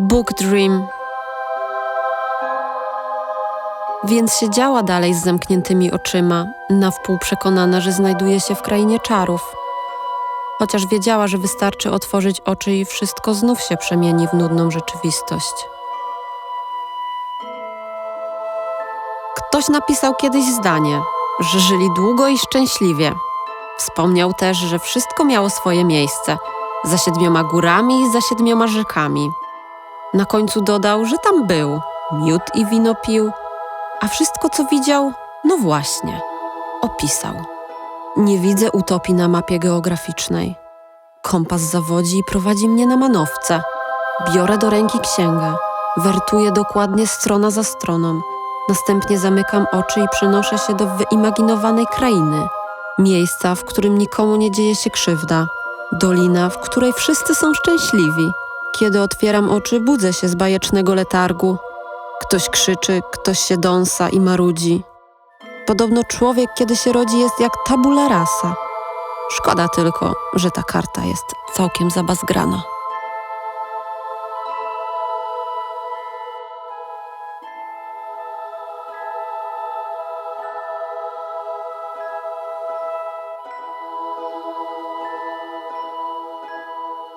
Book Dream. Więc siedziała dalej z zamkniętymi oczyma, na wpół przekonana, że znajduje się w krainie czarów. Chociaż wiedziała, że wystarczy otworzyć oczy i wszystko znów się przemieni w nudną rzeczywistość. Ktoś napisał kiedyś zdanie, że żyli długo i szczęśliwie. Wspomniał też, że wszystko miało swoje miejsce za siedmioma górami i za siedmioma rzekami. Na końcu dodał, że tam był, miód i wino pił, a wszystko, co widział, no właśnie, opisał. Nie widzę utopii na mapie geograficznej. Kompas zawodzi i prowadzi mnie na manowce. Biorę do ręki księgę, wertuję dokładnie strona za stroną. Następnie zamykam oczy i przenoszę się do wyimaginowanej krainy. Miejsca, w którym nikomu nie dzieje się krzywda. Dolina, w której wszyscy są szczęśliwi. Kiedy otwieram oczy, budzę się z bajecznego letargu. Ktoś krzyczy, ktoś się dąsa i marudzi. Podobno człowiek, kiedy się rodzi, jest jak tabula rasa. Szkoda tylko, że ta karta jest całkiem zabazgrana.